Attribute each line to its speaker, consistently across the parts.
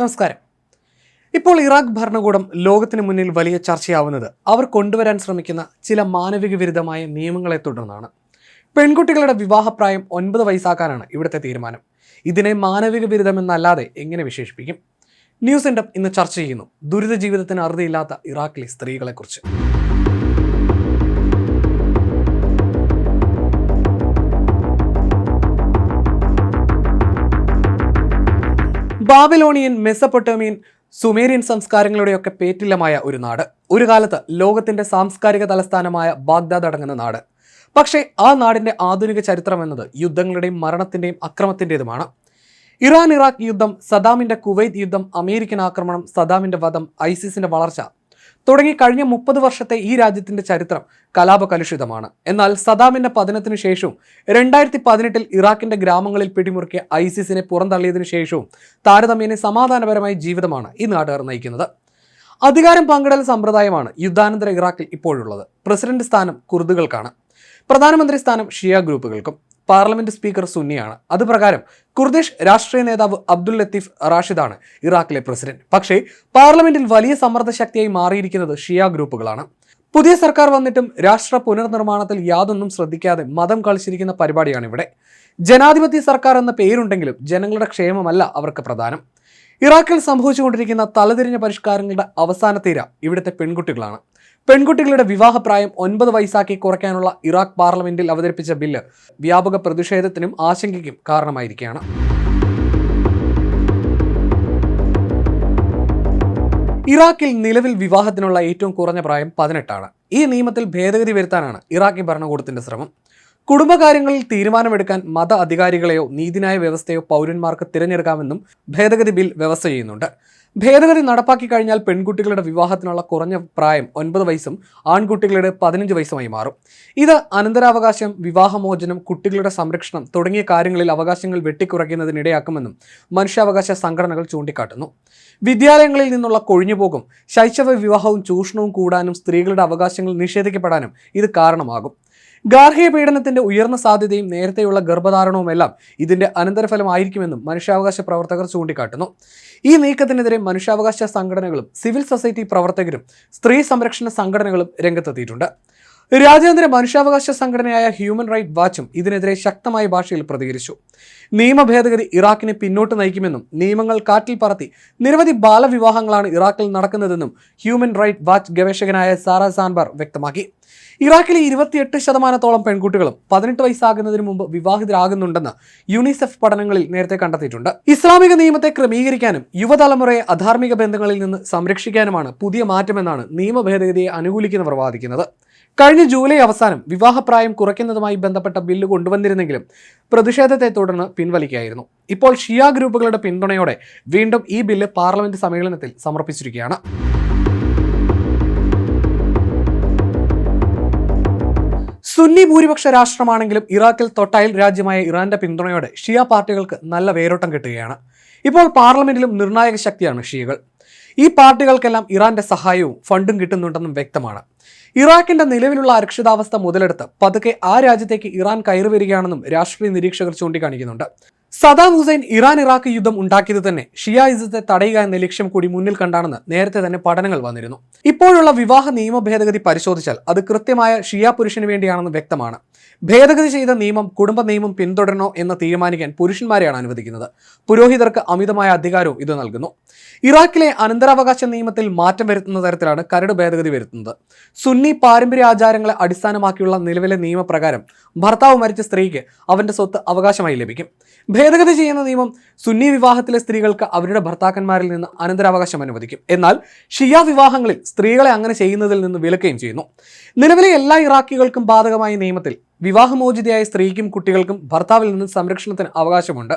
Speaker 1: നമസ്കാരം. ഇപ്പോൾ ഇറാഖ് ഭരണകൂടം ലോകത്തിന് മുന്നിൽ വലിയ ചർച്ചയാവുന്നത് അവർ കൊണ്ടുവരാൻ ശ്രമിക്കുന്ന ചില മാനവിക വിരുദ്ധമായ നിയമങ്ങളെ തുടർന്നാണ്. പെൺകുട്ടികളുടെ വിവാഹപ്രായം ഒൻപത് വയസ്സാക്കാനാണ് ഇവിടുത്തെ തീരുമാനം. ഇതിനെ മാനവിക വിരുദ്ധമെന്നല്ലാതെ എങ്ങനെ വിശേഷിപ്പിക്കും? ന്യൂസ് എൻഡപ്പ് ഇന്ന് ചർച്ച ചെയ്യുന്നു ദുരിത ജീവിതത്തിന് അറുതിയില്ലാത്ത ഇറാഖിലെ സ്ത്രീകളെക്കുറിച്ച്. ബാബിലോണിയൻ മെസ്സപ്പൊട്ടോമിയൻ സുമേരിയൻ സംസ്കാരങ്ങളുടെയൊക്കെ പേറ്റില്ലമായ ഒരു നാട്. ഒരു കാലത്ത് ലോകത്തിന്റെ സാംസ്കാരിക തലസ്ഥാനമായ ബാഗ്ദാദ് അടങ്ങുന്ന നാട്. പക്ഷേ ആ നാടിന്റെ ആധുനിക ചരിത്രം എന്നത് യുദ്ധങ്ങളുടെയും മരണത്തിന്റെയും അക്രമത്തിന്റെതുമാണ് ഇറാൻ ഇറാഖ് യുദ്ധം സദാമിന്റെ കുവൈത്ത് യുദ്ധം അമേരിക്കൻ ആക്രമണം സദാമിന്റെ വധം ഐസിസിന്റെ വളർച്ച തുടങ്ങി കഴിഞ്ഞ മുപ്പത് വർഷത്തെ ഈ രാജ്യത്തിന്റെ ചരിത്രം കലാപകലുഷിതമാണ്. എന്നാൽ സദാമിന്റെ പതനത്തിനു ശേഷവും രണ്ടായിരത്തി പതിനെട്ടിൽ ഇറാഖിന്റെ ഗ്രാമങ്ങളിൽ പിടിമുറുക്കിയ ഐസിസിനെ പുറന്തള്ളിയതിനു ശേഷവും താരതമ്യേന സമാധാനപരമായ ജീവിതമാണ് ഈ നാട്ടുകാർ നയിക്കുന്നത്. അധികാരം പങ്കിടൽ സമ്പ്രദായമാണ് യുദ്ധാനന്തര ഇറാഖിൽ ഇപ്പോഴുള്ളത്. പ്രസിഡന്റ് സ്ഥാനം കുർദുകൾക്കാണ്. പ്രധാനമന്ത്രി സ്ഥാനം ഷിയ ഗ്രൂപ്പുകൾക്കും. Parliament speaker സുന്നിയാണ്. അത് പ്രകാരം കുർദിഷ് രാഷ്ട്രീയ നേതാവ് അബ്ദുൽ ലത്തീഫ് റാഷിദാണ് ഇറാഖിലെ പ്രസിഡന്റ്. പക്ഷേ പാർലമെന്റിൽ വലിയ സമ്മർദ്ദ ശക്തിയായി മാറിയിരിക്കുന്നത് ഷിയ ഗ്രൂപ്പുകളാണ്. പുതിയ സർക്കാർ വന്നിട്ടും രാഷ്ട്ര പുനർനിർമ്മാണത്തിൽ യാതൊന്നും ശ്രദ്ധിക്കാതെ മതം കളിച്ചിരിക്കുന്ന പരിപാടിയാണ് ഇവിടെ. ജനാധിപത്യ സർക്കാർ എന്ന പേരുണ്ടെങ്കിലും ജനങ്ങളുടെ ക്ഷേമമല്ല അവർക്ക് പ്രധാനം. ഇറാഖിൽ സംഭവിച്ചുകൊണ്ടിരിക്കുന്ന തലതിരിഞ്ഞ പരിഷ്കാരങ്ങളുടെ അവസാന തീര ഇവിടുത്തെ പെൺകുട്ടികളാണ്. പെൺകുട്ടികളുടെ വിവാഹപ്രായം ഒൻപത് വയസ്സാക്കി കുറയ്ക്കാനുള്ള ഇറാഖ് പാർലമെന്റിൽ അവതരിപ്പിച്ച ബില്ല് വ്യാപക പ്രതിഷേധത്തിനും ആശങ്കയ്ക്കും കാരണമായിരിക്കുകയാണ്. ഇറാഖിൽ നിലവിൽ വിവാഹത്തിനുള്ള ഏറ്റവും കുറഞ്ഞ പ്രായം പതിനെട്ടാണ്. ഈ നിയമത്തിൽ ഭേദഗതി വരുത്താനാണ് ഇറാഖി ഭരണകൂടത്തിന്റെ ശ്രമം. കുടുംബകാര്യങ്ങളിൽ തീരുമാനമെടുക്കാൻ മത അധികാരികളെയോ നീതിന്യായ വ്യവസ്ഥയോ പൗരന്മാർക്ക് തിരഞ്ഞെടുക്കാമെന്നും ഭേദഗതി ബിൽ വ്യവസ്ഥ ചെയ്യുന്നുണ്ട്. ഭേദഗതി നടപ്പാക്കി കഴിഞ്ഞാൽ പെൺകുട്ടികളുടെ വിവാഹത്തിനുള്ള കുറഞ്ഞ പ്രായം ഒൻപത് വയസ്സും ആൺകുട്ടികളുടെ പതിനഞ്ച് വയസ്സുമായി മാറും. ഇത് അനന്തരാവകാശം വിവാഹമോചനം കുട്ടികളുടെ സംരക്ഷണം തുടങ്ങിയ കാര്യങ്ങളിൽ അവകാശങ്ങൾ വെട്ടിക്കുറയ്ക്കുന്നതിനിടയാക്കുമെന്നും മനുഷ്യാവകാശ സംഘടനകൾ ചൂണ്ടിക്കാട്ടുന്നു. വിദ്യാലയങ്ങളിൽ നിന്നുള്ള കൊഴിഞ്ഞുപോകും ശൈശവ വിവാഹവും ചൂഷണവും കൂടാനും സ്ത്രീകളുടെ അവകാശങ്ങൾ നിഷേധിക്കപ്പെടാനും ഇത് കാരണമാകും. ഗാർഹിക പീഡനത്തിന്റെ ഉയർന്ന സാധ്യതയും നേരത്തെയുള്ള ഗർഭധാരണവുമെല്ലാം ഇതിന്റെ അനന്തരഫലമായിരിക്കുമെന്നും മനുഷ്യാവകാശ പ്രവർത്തകർ ചൂണ്ടിക്കാട്ടുന്നു. ഈ നീക്കത്തിനെതിരെ മനുഷ്യാവകാശ സംഘടനകളും സിവിൽ സൊസൈറ്റി പ്രവർത്തകരും സ്ത്രീ സംരക്ഷണ സംഘടനകളും രംഗത്തെത്തിയിട്ടുണ്ട്. രാജ്യാന്തര മനുഷ്യാവകാശ സംഘടനയായ ഹ്യൂമൻ റൈറ്റ് വാച്ചും ഇതിനെതിരെ ശക്തമായ ഭാഷയിൽ പ്രതികരിച്ചു. നിയമ ഭേദഗതി ഇറാഖിനെ പിന്നോട്ട് നയിക്കുമെന്നും നിയമങ്ങൾ കാറ്റിൽ പറത്തി നിരവധി ബാലവിവാഹങ്ങളാണ് ഇറാഖിൽ നടക്കുന്നതെന്നും ഹ്യൂമൻ റൈറ്റ് വാച്ച് ഗവേഷകനായ സാറ സാൻബർ വ്യക്തമാക്കി. ഇറാഖിലെ ഇരുപത്തിയെട്ട് ശതമാനത്തോളം പെൺകുട്ടികളും പതിനെട്ട് വയസ്സാകുന്നതിന് മുമ്പ് വിവാഹിതരാകുന്നുണ്ടെന്ന് യുണിസെഫ് പഠനങ്ങളിൽ നേരത്തെ കണ്ടെത്തിയിട്ടുണ്ട്. ഇസ്ലാമിക നിയമത്തെ ക്രമീകരിക്കാനും യുവതലമുറയെ അധാർമിക ബന്ധങ്ങളിൽ നിന്ന് സംരക്ഷിക്കാനുമാണ് പുതിയ മാറ്റമെന്നാണ് നിയമ ഭേദഗതിയെ അനുകൂലിക്കുന്നവർ വാദിക്കുന്നത്. കഴിഞ്ഞ ജൂലൈ അവസാനം വിവാഹപ്രായം കുറയ്ക്കുന്നതുമായി ബന്ധപ്പെട്ട ബില്ല് കൊണ്ടുവന്നിരുന്നെങ്കിലും പ്രതിഷേധത്തെ തുടർന്ന് പിൻവലിക്കുകയായിരുന്നു ഇപ്പോൾ ഷിയ ഗ്രൂപ്പുകളുടെ പിന്തുണയോടെ വീണ്ടും ഈ ബില്ല് പാർലമെന്റ് സമ്മേളനത്തിൽ സമർപ്പിച്ചിരിക്കുകയാണ്. സുന്നി ഭൂരിപക്ഷ രാഷ്ട്രമാണെങ്കിലും ഇറാഖിൽ തൊട്ടയൽ രാജ്യമായ ഇറാന്റെ പിന്തുണയോടെ ഷിയ പാർട്ടികൾക്ക് നല്ല വേരോട്ടം കിട്ടുകയാണ്. ഇപ്പോൾ പാർലമെന്റിലും നിർണായക ശക്തിയാണ് ഷിയകൾ. ഈ പാർട്ടികൾക്കെല്ലാം ഇറാന്റെ സഹായവും ഫണ്ടും കിട്ടുന്നുണ്ടെന്നും വ്യക്തമാണ്. ഇറാഖിന്റെ നിലവിലുള്ള അരക്ഷിതാവസ്ഥ മുതലെടുത്ത് പതുക്കെ ആ രാജ്യത്തേക്ക് ഇറാൻ കയറി വരികയാണെന്നും രാഷ്ട്രീയ നിരീക്ഷകർ ചൂണ്ടിക്കാണിക്കുന്നുണ്ട്. സദാം ഹുസൈൻ ഇറാൻ ഇറാഖ് യുദ്ധം ഉണ്ടാക്കിയത് തന്നെ ഷിയായിസത്തെ തടയുക എന്ന ലക്ഷ്യം കൂടി മുന്നിൽ കണ്ടാണെന്ന് നേരത്തെ തന്നെ പഠനങ്ങൾ വന്നിരുന്നു. ഇപ്പോഴുള്ള വിവാഹ നിയമ ഭേദഗതി പരിശോധിച്ചാൽ അത് കൃത്യമായ ഷിയ പുരുഷന് വേണ്ടിയാണെന്ന് വ്യക്തമാണ്. ഭേദഗതി ചെയ്ത നിയമം കുടുംബ നിയമം പിന്തുടരണോ എന്ന് തീരുമാനിക്കാൻ പുരുഷന്മാരെയാണ് അനുവദിക്കുന്നത്. പുരോഹിതർക്ക് അമിതമായ അധികാരവും ഇത് നൽകുന്നു. ഇറാഖിലെ അനന്തരാവകാശ നിയമത്തിൽ മാറ്റം വരുത്തുന്ന തരത്തിലാണ് കരട് ഭേദഗതി വരുത്തുന്നത്. സുന്നി പാരമ്പര്യ ആചാരങ്ങളെ അടിസ്ഥാനമാക്കിയുള്ള നിലവിലെ നിയമപ്രകാരം ഭർത്താവ് മരിച്ച സ്ത്രീക്ക് അവന്റെ സ്വത്ത് അവകാശമായി ലഭിക്കും. ഭേദഗതി ചെയ്യുന്ന നിയമം സുന്നി വിവാഹത്തിലെ സ്ത്രീകൾക്ക് അവരുടെ ഭർത്താക്കന്മാരിൽ നിന്ന് അനന്തരാവകാശം അനുവദിക്കും. എന്നാൽ ഷിയ വിവാഹങ്ങളിൽ സ്ത്രീകളെ അങ്ങനെ ചെയ്യുന്നതിൽ നിന്ന് വിലക്കുകയും ചെയ്യുന്നു. നിലവിലെ എല്ലാ ഇറാഖികൾക്കും ബാധകമായ നിയമത്തിൽ വിവാഹമോചിതയായ സ്ത്രീക്കും കുട്ടികൾക്കും ഭർത്താവിൽ നിന്ന് സംരക്ഷണത്തിന് അവകാശമുണ്ട്.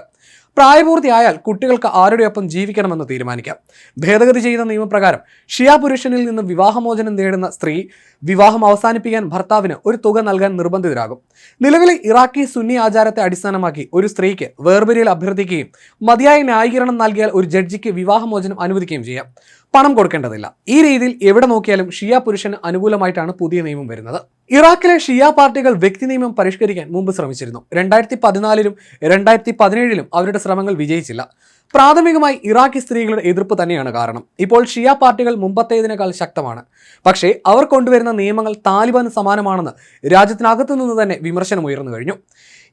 Speaker 1: പ്രായപൂർത്തിയായാൽ കുട്ടികൾക്ക് ആരുടെയൊപ്പം ജീവിക്കണമെന്ന് തീരുമാനിക്കാം. ഭേദഗതി ചെയ്ത നിയമപ്രകാരം ഷിയാ പുരുഷനിൽ നിന്ന് വിവാഹമോചനം നേടുന്ന സ്ത്രീ വിവാഹം അവസാനിപ്പിക്കാൻ ഭർത്താവിന് ഒരു തുക നൽകാൻ നിർബന്ധിതരാകും. നിലവിലെ ഇറാഖി സുന്നി ആചാരത്തെ അടിസ്ഥാനമാക്കി ഒരു സ്ത്രീക്ക് വേർപിരിയിൽ അഭ്യർത്ഥിക്കുകയും മതിയായ ന്യായീകരണം നൽകിയാൽ ഒരു ജഡ്ജിക്ക് വിവാഹമോചനം അനുവദിക്കുകയും ചെയ്യാം. പണം കൊടുക്കേണ്ടതില്ല. ഈ രീതിയിൽ എവിടെ നോക്കിയാലും ഷിയ പുരുഷന് അനുകൂലമായിട്ടാണ് പുതിയ നിയമം വരുന്നത്. ഇറാഖിലെ ഷിയ പാർട്ടികൾ വ്യക്തി നിയമം പരിഷ്കരിക്കാൻ മുമ്പ് ശ്രമിച്ചിരുന്നു. രണ്ടായിരത്തി പതിനാലിലും രണ്ടായിരത്തി പതിനേഴിലും അവരുടെ ശ്രമങ്ങൾ വിജയിച്ചില്ല. പ്രാഥമികമായി ഇറാഖി സ്ത്രീകളുടെ എതിർപ്പ് തന്നെയാണ് കാരണം. ഇപ്പോൾ ഷിയ പാർട്ടികൾ മുമ്പത്തേതിനേക്കാൾ ശക്തമാണ്. പക്ഷേ അവർ കൊണ്ടുവരുന്ന നിയമങ്ങൾ താലിബാന് സമാനമാണെന്ന് രാജ്യത്തിനകത്തു നിന്ന് തന്നെ വിമർശനം ഉയർന്നു കഴിഞ്ഞു.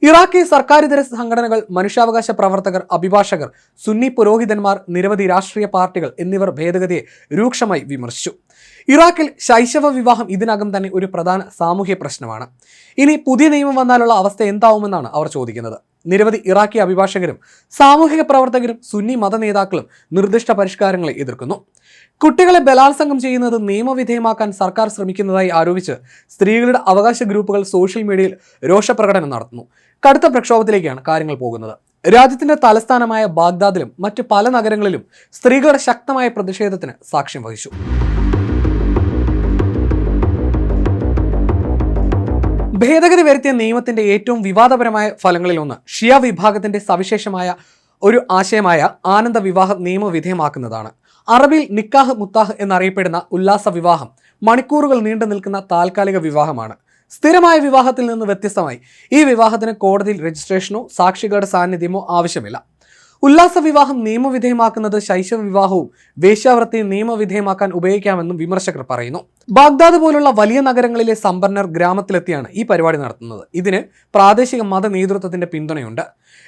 Speaker 1: ഇറാഖി സർക്കാരിതര സംഘടനകൾ മനുഷ്യാവകാശ പ്രവർത്തകർ അഭിഭാഷകർ സുന്നി പുരോഹിതന്മാർ നിരവധി രാഷ്ട്രീയ പാർട്ടികൾ എന്നിവർ ഭേദഗതിയെ രൂക്ഷമായി വിമർശിച്ചു. ഇറാഖിൽ ശൈശവ വിവാഹം ഇതിനകം തന്നെ ഒരു പ്രധാന സാമൂഹ്യ പ്രശ്നമാണ്. ഇനി പുതിയ നിയമം വന്നാലുള്ള അവസ്ഥ എന്താവുമെന്നാണ് അവർ ചോദിക്കുന്നത്. നിരവധി ഇറാഖി അഭിഭാഷകരും സാമൂഹിക പ്രവർത്തകരും സുന്നി മത നേതാക്കളും നിർദ്ദിഷ്ട പരിഷ്കാരങ്ങളെ എതിർക്കുന്നു. കുട്ടികളെ ബലാത്സംഗം ചെയ്യുന്നത് നിയമവിധേയമാക്കാൻ സർക്കാർ ശ്രമിക്കുന്നതായി ആരോപിച്ച് സ്ത്രീകളുടെ അവകാശ ഗ്രൂപ്പുകൾ സോഷ്യൽ മീഡിയയിൽ രോഷപ്രകടനം നടത്തുന്നു. കടുത്ത പ്രക്ഷോഭത്തിലേക്കാണ് കാര്യങ്ങൾ പോകുന്നത്. രാജ്യത്തിന്റെ തലസ്ഥാനമായ ബാഗ്ദാദിലും മറ്റ് പല നഗരങ്ങളിലും സ്ത്രീകളുടെ ശക്തമായ പ്രതിഷേധത്തിന് സാക്ഷ്യം വഹിച്ചു. ഭേദഗതി വരുത്തിയ നിയമത്തിന്റെ ഏറ്റവും വിവാദപരമായ ഫലങ്ങളിൽ ഒന്ന് ഷിയ വിഭാഗത്തിന്റെ സവിശേഷമായ ഒരു ആശയമായ ആനന്ദ വിവാഹം നിയമവിധേയമാക്കുന്നതാണ് അറബിയിൽ നിക്കാഹ് മുത്താഹ് എന്നറിയപ്പെടുന്ന ഉല്ലാസ വിവാഹം മണിക്കൂറുകൾ നീണ്ടു നിൽക്കുന്ന താൽക്കാലിക വിവാഹമാണ്. സ്ഥിരമായ വിവാഹത്തിൽ നിന്ന് വ്യത്യസ്തമായി. ഈ വിവാഹത്തിന് കോടതിയിൽ രജിസ്ട്രേഷനോ സാക്ഷികളുടെ സാന്നിധ്യമോ ആവശ്യമില്ല. ഉല്ലാസ വിവാഹം നിയമവിധേയമാക്കുന്നത് ശൈശവ വിവാഹവും വേശ്യാവൃത്തിയും നിയമവിധേയമാക്കാൻ ഉപയോഗിക്കാമെന്നും വിമർശകർ പറയുന്നു. ബാഗ്ദാദ് പോലുള്ള വലിയ നഗരങ്ങളിലെ സമ്പന്നർ ഗ്രാമത്തിലെത്തിയാണ് ഈ പരിപാടി നടത്തുന്നത്. ഇതിന് പ്രാദേശിക മത നേതൃത്വത്തിന്റെ പിന്തുണയുണ്ട്.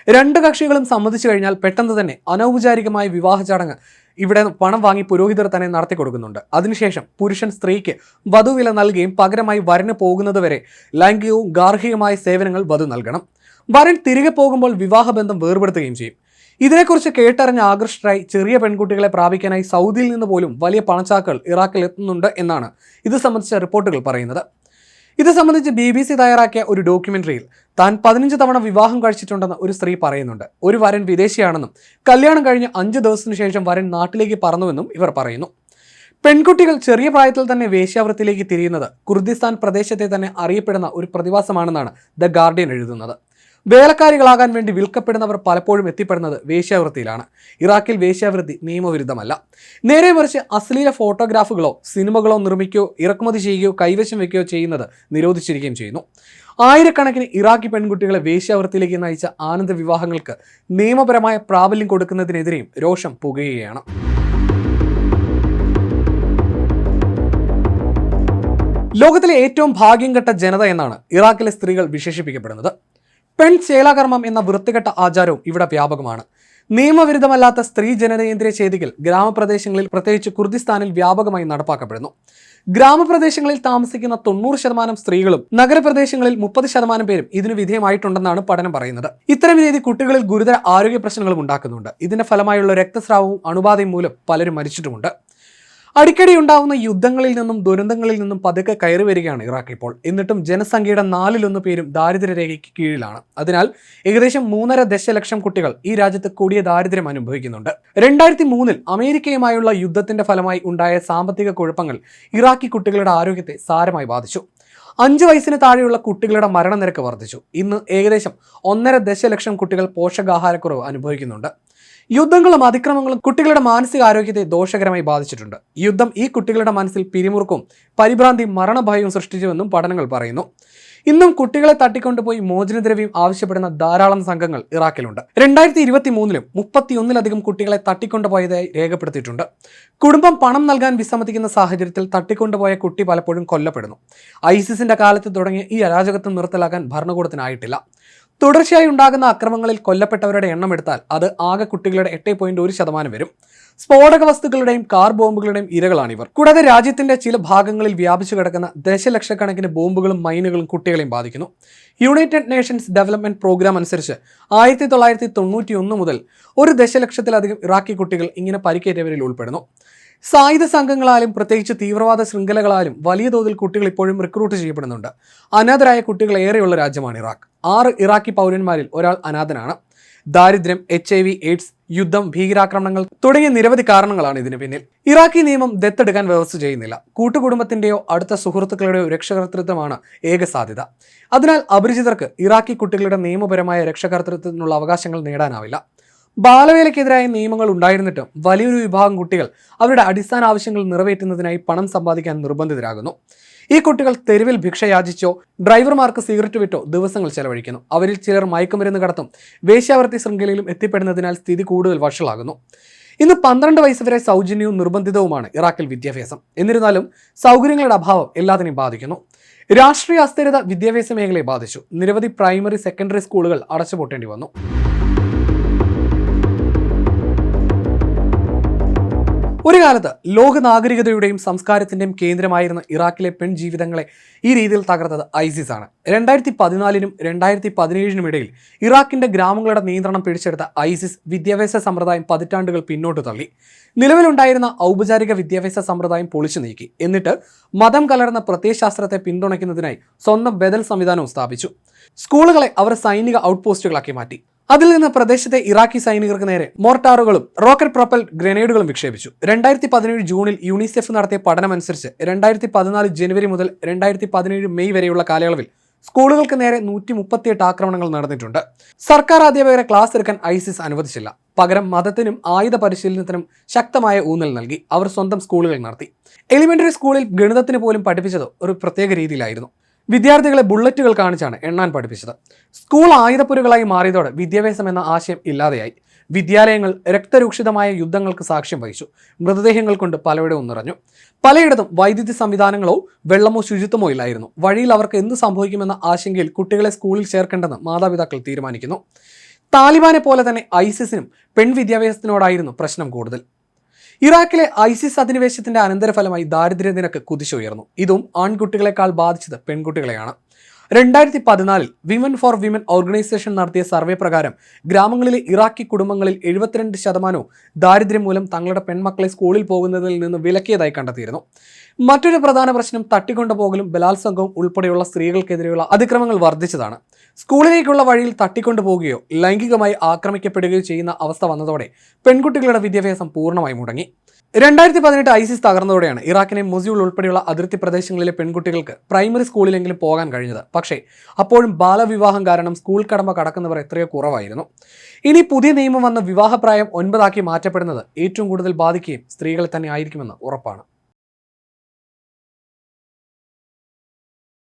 Speaker 1: രണ്ട് കക്ഷികളും സമ്മതിച്ചു കഴിഞ്ഞാൽ പെട്ടെന്ന് തന്നെ അനൗപചാരികമായ വിവാഹ ചടങ്ങ് ഇവിടെ പണം വാങ്ങി പുരോഹിതർ തന്നെ നടത്തി കൊടുക്കുന്നുണ്ട്. അതിനുശേഷം പുരുഷൻ സ്ത്രീക്ക് വധുവില നൽകുകയും പകരമായി വരന് പോകുന്നതുവരെ ലൈംഗികവും ഗാർഹികമായ സേവനങ്ങൾ വധു നൽകണം. വരൻ തിരികെ പോകുമ്പോൾ വിവാഹബന്ധം വേർപെടുത്തുകയും ചെയ്യും. ഇതിനെക്കുറിച്ച് കേട്ടറിഞ്ഞ ആകൃഷ്ടരായി ചെറിയ പെൺകുട്ടികളെ പ്രാപിക്കാനായി സൗദിയിൽ നിന്ന് പോലും വലിയ പണച്ചാക്കൾ ഇറാഖിൽ എത്തുന്നുണ്ട് എന്നാണ് ഇത് സംബന്ധിച്ച റിപ്പോർട്ടുകൾ പറയുന്നത്. ഇത് സംബന്ധിച്ച് ബി ബി സി തയ്യാറാക്കിയ ഒരു ഡോക്യുമെന്ററിയിൽ താൻ പതിനഞ്ച് തവണ വിവാഹം കഴിച്ചിട്ടുണ്ടെന്ന് ഒരു സ്ത്രീ പറയുന്നുണ്ട്. ഒരു വരൻ വിദേശിയാണെന്നും കല്യാണം കഴിഞ്ഞ് അഞ്ച് ദിവസത്തിനു ശേഷം വരൻ നാട്ടിലേക്ക് പറന്നുവെന്നും ഇവർ പറയുന്നു. പെൺകുട്ടികൾ ചെറിയ പ്രായത്തിൽ തന്നെ വേശ്യാവൃത്തിയിലേക്ക് തിരിയുന്നത് കുർദിസ്ഥാൻ പ്രദേശത്തെ തന്നെ അറിയപ്പെടുന്ന ഒരു പ്രതിഭാസമാണെന്നാണ് ദ ഗാർഡിയൻ എഴുതുന്നത്. വേലക്കാരികളാകാൻ വേണ്ടി വിൽക്കപ്പെടുന്നവർ പലപ്പോഴും എത്തിപ്പെടുന്നത് വേശ്യാവൃത്തിയിലാണ്. ഇറാഖിൽ വേശ്യാവൃത്തി നിയമവിരുദ്ധമല്ല. നേരെ മറിച്ച് അശ്ലീല ഫോട്ടോഗ്രാഫുകളോ സിനിമകളോ നിർമ്മിക്കുകയോ ഇറക്കുമതി ചെയ്യുകയോ കൈവശം വയ്ക്കുകയോ ചെയ്യുന്നത് നിരോധിച്ചിരിക്കുകയും ചെയ്യുന്നു. ആയിരക്കണക്കിന് ഇറാഖി പെൺകുട്ടികളെ വേശ്യാവൃത്തിയിലേക്ക് നയിച്ച ആനന്ദ വിവാഹങ്ങൾക്ക് നിയമപരമായ പ്രാബല്യം കൊടുക്കുന്നതിനെതിരെയും രോഷം പുകയുകയാണ്. ലോകത്തിലെ ഏറ്റവും ഭാഗ്യം കെട്ട ജനത എന്നാണ് ഇറാഖിലെ സ്ത്രീകൾ വിശേഷിപ്പിക്കപ്പെടുന്നത്. പെൺ ചേലാകർമ്മം എന്ന വൃത്തികെട്ട ആചാരവും ഇവിടെ വ്യാപകമാണ്. നിയമവിരുദ്ധമല്ലാത്ത സ്ത്രീ ജനനേന്ദ്രിയ ചെയ്തികൾ ഗ്രാമപ്രദേശങ്ങളിൽ പ്രത്യേകിച്ച് കുർദിസ്ഥാനിൽ വ്യാപകമായി നടപ്പാക്കപ്പെടുന്നു. ഗ്രാമപ്രദേശങ്ങളിൽ താമസിക്കുന്ന തൊണ്ണൂറ് ശതമാനം സ്ത്രീകളും നഗരപ്രദേശങ്ങളിൽ മുപ്പത് ശതമാനം പേരും ഇതിനു വിധേയമായിട്ടുണ്ടെന്നാണ് പഠനം പറയുന്നത്. ഇത്തരം രീതി കുട്ടികളിൽ ഗുരുതര ആരോഗ്യ പ്രശ്നങ്ങളും ഉണ്ടാക്കുന്നുണ്ട്. ഇതിന്റെ ഫലമായുള്ള രക്തസ്രാവവും അണുബാധയും മൂലം പലരും മരിച്ചിട്ടുമുണ്ട്. അടിക്കടി ഉണ്ടാവുന്ന യുദ്ധങ്ങളിൽ നിന്നും ദുരന്തങ്ങളിൽ നിന്നും പതുക്കെ കയറി വരികയാണ് ഇറാഖ് ഇപ്പോൾ. എന്നിട്ടും ജനസംഖ്യയുടെ നാലിലൊന്ന് പേരും ദാരിദ്ര്യരേഖയ്ക്ക് കീഴിലാണ്. അതിനാൽ ഏകദേശം മൂന്നര ദശലക്ഷം കുട്ടികൾ ഈ രാജ്യത്ത് കൂടിയ ദാരിദ്ര്യം അനുഭവിക്കുന്നുണ്ട്. രണ്ടായിരത്തി മൂന്നിൽ അമേരിക്കയുമായുള്ള യുദ്ധത്തിന്റെ ഫലമായി ഉണ്ടായ സാമ്പത്തിക കുഴപ്പങ്ങൾ ഇറാഖി കുട്ടികളുടെ ആരോഗ്യത്തെ സാരമായി ബാധിച്ചു. അഞ്ച് വയസ്സിന് താഴെയുള്ള കുട്ടികളുടെ മരണനിരക്ക് വർദ്ധിച്ചു. ഇന്ന് ഏകദേശം ഒന്നര ദശലക്ഷം കുട്ടികൾ പോഷകാഹാരക്കുറവ് അനുഭവിക്കുന്നുണ്ട്. യുദ്ധങ്ങളും അതിക്രമങ്ങളും കുട്ടികളുടെ മാനസികാരോഗ്യത്തെ ദോഷകരമായി ബാധിച്ചിട്ടുണ്ട്. യുദ്ധം ഈ കുട്ടികളുടെ മനസ്സിൽ പിരിമുറുക്കും പരിഭ്രാന്തി മരണഭയവും സൃഷ്ടിച്ചുവെന്നും പഠനങ്ങൾ പറയുന്നു. ഇന്നും കുട്ടികളെ തട്ടിക്കൊണ്ടുപോയി മോചനദ്രവ്യം ആവശ്യപ്പെടുന്ന ധാരാളം സംഘങ്ങൾ ഇറാഖിലുണ്ട്. രണ്ടായിരത്തി ഇരുപത്തി മൂന്നിലും മുപ്പത്തിയൊന്നിലധികം കുട്ടികളെ തട്ടിക്കൊണ്ടുപോയതായി രേഖപ്പെടുത്തിയിട്ടുണ്ട്. കുടുംബം പണം നൽകാൻ വിസമ്മതിക്കുന്ന സാഹചര്യത്തിൽ തട്ടിക്കൊണ്ടുപോയ കുട്ടി പലപ്പോഴും കൊല്ലപ്പെടുന്നു. ഐസിസിന്റെ കാലത്ത് തുടങ്ങിയ ഈ അരാജകത്വം നിർത്തലാക്കാൻ ഭരണകൂടത്തിനായിട്ടില്ല. തുടർച്ചയായി ഉണ്ടാകുന്ന അക്രമങ്ങളിൽ കൊല്ലപ്പെട്ടവരുടെ എണ്ണം എടുത്താൽ അത് ആകെ കുട്ടികളുടെ എട്ട് പോയിന്റ് ഒരു ശതമാനം വരും. സ്ഫോടക വസ്തുക്കളുടെയും കാർ ബോംബുകളുടെയും ഇരകളാണ് ഇവർ കൂടാതെ രാജ്യത്തിന്റെ ചില ഭാഗങ്ങളിൽ വ്യാപിച്ചു കിടക്കുന്ന ദശലക്ഷക്കണക്കിന് ബോംബുകളും മൈനുകളും കുട്ടികളെയും ബാധിക്കുന്നു. യുണൈറ്റഡ് നേഷൻസ് ഡെവലപ്മെന്റ് പ്രോഗ്രാം അനുസരിച്ച് ആയിരത്തി തൊള്ളായിരത്തി തൊണ്ണൂറ്റി ഒന്ന് മുതൽ ഒരു ദശലക്ഷത്തിലധികം ഇറാഖി കുട്ടികൾ ഇങ്ങനെ പരിക്കേറ്റവരിൽ ഉൾപ്പെടുന്നു. സായുധ സംഘങ്ങളാലും പ്രത്യേകിച്ച് തീവ്രവാദ ശൃംഖലകളാലും വലിയ തോതിൽ കുട്ടികൾ ഇപ്പോഴും റിക്രൂട്ട് ചെയ്യപ്പെടുന്നുണ്ട്. അനാഥരായ കുട്ടികൾ ഏറെയുള്ള രാജ്യമാണ് ഇറാഖ്. ആറ് ഇറാഖി പൗരന്മാരിൽ ഒരാൾ അനാഥനാണ്. ദാരിദ്ര്യം എച്ച് ഐ വി എയ്ഡ്സ് യുദ്ധം ഭീകരാക്രമണങ്ങൾ തുടങ്ങിയ നിരവധി കാരണങ്ങളാണ് ഇതിന് പിന്നിൽ. ഇറാഖി നിയമം ദത്തെടുക്കാൻ വ്യവസ്ഥ ചെയ്യുന്നില്ല. കൂട്ടുകുടുംബത്തിന്റെയോ അടുത്ത സുഹൃത്തുക്കളുടെയോ രക്ഷകർത്തൃത്വമാണ് ഏക സാധ്യത. അതിനാൽ അപരിചിതർക്ക് ഇറാഖി കുട്ടികളുടെ നിയമപരമായ രക്ഷകർത്തൃത്വത്തിനുള്ള അവകാശങ്ങൾ നേടാനാവില്ല. ബാലവേലയ്ക്കെതിരായ നിയമങ്ങൾ ഉണ്ടായിരുന്നിട്ടും വലിയൊരു വിഭാഗം കുട്ടികൾ അവരുടെ അടിസ്ഥാന ആവശ്യങ്ങൾ നിറവേറ്റുന്നതിനായി പണം സമ്പാദിക്കാൻ നിർബന്ധിതരാകുന്നു. ഈ കുട്ടികൾ തെരുവിൽ ഭിക്ഷ യാചിച്ചോ ഡ്രൈവർമാർക്ക് സിഗരറ്റ് വിറ്റോ ദിവസങ്ങൾ ചെലവഴിക്കുന്നു. അവരിൽ ചിലർ മയക്കുമരുന്ന് കടത്തും വേശ്യാവർത്തി ശൃംഖലയിലും എത്തിപ്പെടുന്നതിനാൽ സ്ഥിതി കൂടുതൽ വഷളാകുന്നു. ഇന്ന് പന്ത്രണ്ട് വയസ്സ് വരെ സൗജന്യവും നിർബന്ധിതവുമാണ് ഇറാഖിൽ വിദ്യാഭ്യാസം. എന്നിരുന്നാലും സൗകര്യങ്ങളുടെ അഭാവം എല്ലാത്തിനെയും ബാധിക്കുന്നു. രാഷ്ട്രീയ അസ്ഥിരത വിദ്യാഭ്യാസ മേഖലയെ ബാധിച്ചു. നിരവധി പ്രൈമറി സെക്കൻഡറി സ്കൂളുകൾ അടച്ചുപൂട്ടേണ്ടി വന്നു. ഒരു കാലത്ത് ലോക നാഗരികതയുടെയും സംസ്കാരത്തിന്റെയും കേന്ദ്രമായിരുന്ന ഇറാഖിലെ പെൺ ജീവിതങ്ങളെ ഈ രീതിയിൽ തകർത്തത് ഐസിസ് ആണ്. രണ്ടായിരത്തി പതിനാലിനും രണ്ടായിരത്തി പതിനേഴിനും ഇടയിൽ ഇറാഖിന്റെ ഗ്രാമങ്ങളുടെ നിയന്ത്രണം പിടിച്ചെടുത്ത ഐസിസ് വിദ്യാഭ്യാസ സമ്പ്രദായം പതിറ്റാണ്ടുകൾ പിന്നോട്ട് തള്ളി. നിലവിലുണ്ടായിരുന്ന ഔപചാരിക വിദ്യാഭ്യാസ സമ്പ്രദായം പൊളിച്ചു നീക്കി. എന്നിട്ട് മതം കലർന്ന പ്രത്യയശാസ്ത്രത്തെ പിന്തുണയ്ക്കുന്നതിനായി സ്വന്തം ബദൽ സംവിധാനവും സ്ഥാപിച്ചു. സ്കൂളുകളെ അവർ സൈനിക ഔട്ട്പോസ്റ്റുകളാക്കി മാറ്റി. അതിൽ നിന്ന് പ്രദേശത്തെ ഇറാഖി സൈനികർക്ക് നേരെ മോർട്ടാറുകളും റോക്കറ്റ് പ്രൊപ്പൽ ഗ്രനേഡുകളും വിക്ഷേപിച്ചു. രണ്ടായിരത്തി പതിനേഴ് ജൂണിൽ യൂണിസെഫ് നടത്തിയ പഠനമനുസരിച്ച് രണ്ടായിരത്തി പതിനാല് ജനുവരി മുതൽ രണ്ടായിരത്തി പതിനേഴ് മെയ് വരെയുള്ള കാലയളവിൽ സ്കൂളുകൾക്ക് നേരെ നൂറ്റി മുപ്പത്തിയെട്ട് ആക്രമണങ്ങൾ നടന്നിട്ടുണ്ട്. സർക്കാർ അധ്യാപകരെ ക്ലാസ് എടുക്കാൻ ഐസിസ് അനുവദിച്ചില്ല. പകരം മതത്തിനും ആയുധ പരിശീലനത്തിനും ശക്തമായ ഊന്നൽ നൽകി. അവർ സ്വന്തം സ്കൂളുകൾ നടത്തി. എലിമെന്ററി സ്കൂളിൽ ഗണിതത്തിന് പോലും പഠിപ്പിച്ചത് ഒരു പ്രത്യേക രീതിയിലായിരുന്നു. വിദ്യാർത്ഥികളെ ബുള്ളറ്റുകൾ കാണിച്ചാണ് എണ്ണാൻ പഠിപ്പിച്ചത്. സ്കൂൾ ആയുധപ്പുരകളായി മാറിയതോടെ വിദ്യാഭ്യാസം എന്ന ആശയം ഇല്ലാതെയായി. വിദ്യാലയങ്ങൾ രക്തരൂക്ഷിതമായ യുദ്ധങ്ങൾക്ക് സാക്ഷ്യം വഹിച്ചു. മൃതദേഹങ്ങൾ കൊണ്ട് പലയിടവും നിറഞ്ഞു. പലയിടത്തും വൈദ്യുതി സംവിധാനങ്ങളോ വെള്ളമോ ശുചിത്വമോ ഇല്ലായിരുന്നു. വഴിയിൽ അവർക്ക് എന്ത് സംഭവിക്കുമെന്ന ആശങ്കയിൽ കുട്ടികളെ സ്കൂളിൽ ചേർക്കേണ്ടെന്ന് മാതാപിതാക്കൾ തീരുമാനിക്കുന്നു. താലിബാനെ പോലെ തന്നെ ഐസിസിനും പെൺവിദ്യാഭ്യാസത്തിനോടായിരുന്നു പ്രശ്നം കൂടുതൽ. ഇറാഖിലെ ഐസിസ് അധിനിവേശത്തിന്റെ അനന്തരഫലമായി ദാരിദ്ര്യ നിരക്ക് കുതിച്ചുയർന്നു. ഇതും ആൺകുട്ടികളെക്കാൾ ബാധിച്ചത് പെൺകുട്ടികളെയാണ്. രണ്ടായിരത്തി പതിനാലിൽ വിമൻ ഫോർ വിമൻ ഓർഗനൈസേഷൻ നടത്തിയ സർവേ പ്രകാരം ഗ്രാമങ്ങളിലെ ഇറാഖി കുടുംബങ്ങളിൽ എഴുപത്തിരണ്ട് ശതമാനവും ദാരിദ്ര്യം മൂലം തങ്ങളുടെ പെൺമക്കളെ സ്കൂളിൽ പോകുന്നതിൽ നിന്ന് വിലക്കിയതായി കണ്ടെത്തിയിരുന്നു. മറ്റൊരു പ്രധാന പ്രശ്നം തട്ടിക്കൊണ്ടുപോകലും ബലാത്സംഗവും ഉൾപ്പെടെയുള്ള സ്ത്രീകൾക്കെതിരെയുള്ള അതിക്രമങ്ങൾ വർദ്ധിച്ചതാണ്. സ്കൂളിലേക്കുള്ള വഴിയിൽ തട്ടിക്കൊണ്ടുപോകുകയോ ലൈംഗികമായി ആക്രമിക്കപ്പെടുകയോ ചെയ്യുന്ന അവസ്ഥ വന്നതോടെ പെൺകുട്ടികളുടെ വിദ്യാഭ്യാസം പൂർണമായി മുടങ്ങി. രണ്ടായിരത്തി പതിനെട്ട് ഐസിസ് തകർന്നതോടെയാണ് ഇറാഖിനെ മൊസ്യൂൾ ഉൾപ്പെടെയുള്ള അതിർത്തി പ്രദേശങ്ങളിലെ പെൺകുട്ടികൾക്ക് പ്രൈമറി സ്കൂളിലെങ്കിലും പോകാൻ കഴിഞ്ഞത്. പക്ഷേ അപ്പോഴും ബാലവിവാഹം കാരണം സ്കൂൾ കടമ കടക്കുന്നവർ എത്രയോ കുറവായിരുന്നു. ഇനി പുതിയ നിയമം വന്ന വിവാഹപ്രായം ഒൻപതാക്കി മാറ്റപ്പെടുന്നത് ഏറ്റവും കൂടുതൽ ബാധിക്കുകയും സ്ത്രീകളെ തന്നെ ആയിരിക്കുമെന്ന് ഉറപ്പാണ്.